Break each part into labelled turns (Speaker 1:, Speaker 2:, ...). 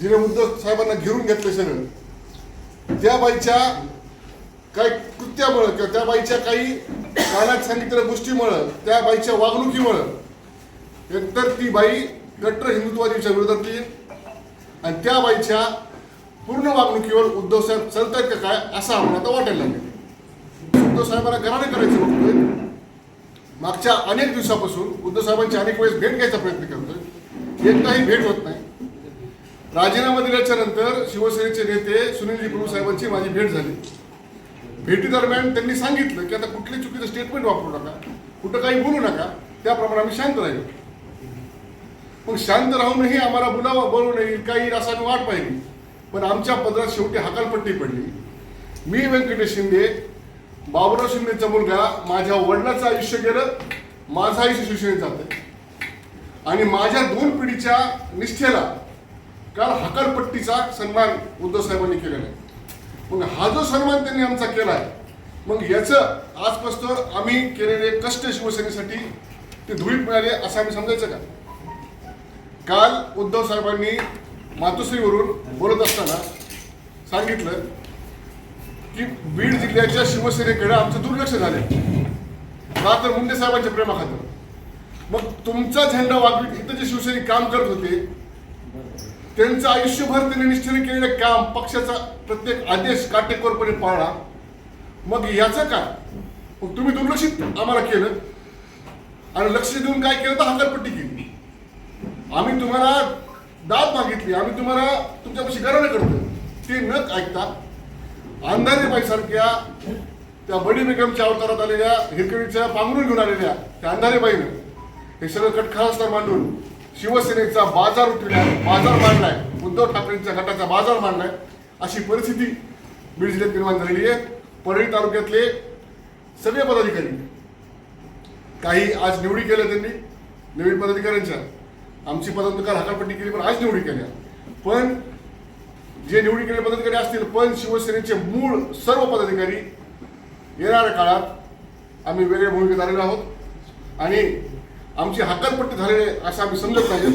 Speaker 1: जिने उद्धव साहेबांना घेरून घेतलं सगळं त्या बाईच्या काही कृत्यामुळं किंवा त्या बाईच्या काही कानात सांगितलेल्या गोष्टीमुळं त्या बाईच्या वागणुकीमुळं एकतर ती बाई कट्टर हिंदुत्ववादीच्या विरोधात येईल. आणि त्या बाईच्या पूर्ण वागणुकीवर उद्धव साहेब चालतायत का काय असं आम्हाला आता वाटायला लागेल उद्धव साहेबांना घराने करायचं बघतोय मागच्या अनेक दिवसापासून उद्धव साहेबांची अनेक वेळेस भेट घ्यायचा प्रयत्न करतोय. एकदाही भेट होत नाही. राजीनामा दिल्याच्या नंतर शिवसेनेचे नेते सुनीलजी प्रभू साहेबांची माझी भेट झाली. भेटी दरम्यान त्यांनी सांगितलं की आता कुठली चुकीचं स्टेटमेंट वापरू नका कुठं काही बोलू नका त्याप्रमाणे आम्ही शांत राहिलो. मग शांत राहूनही आम्हाला बोलावं बोलू नये काही असं आम्ही वाट पाहिली. पण आमच्या पदरात शेवटी हकालपट्टी पडली. मी व्यंकटेश शिंदे बाबुराव शिंदेचा मुलगा माझ्या वडिलाचं आयुष्य गेलं माझं आयुष्य शिवसेनेत जातं आणि माझ्या दोन पिढीच्या निष्ठेला काल हकालपट्टीचा सन्मान उद्धव साहेबांनी केलेला आहे? मग हा जो सन्मान त्यांनी आमचा केला आहे मग याचं आजपासून आम्ही केलेले कष्ट शिवसेनेसाठी ते धुळीत मिळाले असं आम्ही समजायचं का? काल उद्धव साहेबांनी मातोश्रीवरून बोलत असताना सांगितलं की बीड जिल्ह्याच्या शिवसेनेकडे आमचं दुर्लक्ष झालं का तर मुंडे साहेबांच्या प्रेमाखातर. मग तुमचा झेंडा वागवीत इथं जे शिवसैनिक काम करत होते त्यांचं आयुष्यभर त्यांनी निष्ठेने केलेलं काम पक्षाचा प्रत्येक आदेश काटेकोरपणे पाळला मग याचं काय? मग तुम्ही दुर्लक्षित आम्हाला केलं. आणि लक्ष देऊन काय केलं तर हकालपट्टी केली. आम्ही तुम्हाला दाद मागितली. आम्ही तुम्हाला तुमच्यापाशी गराणं करतो. ते न ऐकता अंधारे सारख्या त्या बडी बेगमच्या अवतारात आलेल्या हिरकणीच्या पांघरून घेऊन आलेल्या त्या अंधारीबाईनं हे सगळं कटखास्ता मांडून शिवसेनेचा बाजार उठविलाय बाजार मांडलाय उद्धव ठाकरेंच्या गटाचा बाजार मांडलाय अशी परिस्थिती बीड जिल्ह्यात निर्माण झालेली आहे. परळी तालुक्यातले सगळे पदाधिकारी काही आज निवडी केल्या त्यांनी नवीन पदाधिकाऱ्यांच्या. आमची पदाधिकार हकालपट्टी केली पण आज निवडी केल्या. पण जे निवडी केलेले पदाधिकारी असतील पण शिवसेनेचे मूळ सर्व पदाधिकारी येणाऱ्या काळात आम्ही वेगळ्या भूमिकेत आलेलो आहोत. आणि आमची हकालपट्टी झालेली आहे असं आम्ही समजत नाही.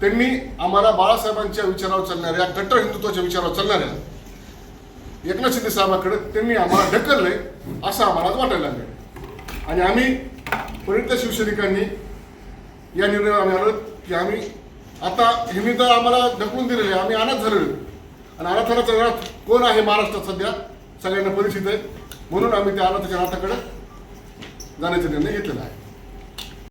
Speaker 1: त्यांनी आम्हाला बाळासाहेबांच्या विचारावर चालणाऱ्या कट्टर हिंदुत्वाच्या विचारावर चालणाऱ्या एकनाथ शिंदे साहेबांकडे त्यांनी आम्हाला ढकललंय असं आम्हाला वाटायला लागलं आणि आम्ही परिणित शिवसैनिकांनी या निर्णयावर आम्ही आलो की आम्ही आता हिंदी तर आम्हाला ढकलून दिलेले आहे. आम्ही अनाथ झालेलो आणि अनाथाचा नाथ कोण आहे महाराष्ट्रात सध्या? सगळ्यांना परिचित आहे. म्हणून आम्ही त्या अनाथाच्या नाथाकडे जाण्याचा निर्णय घेतलेला आहे.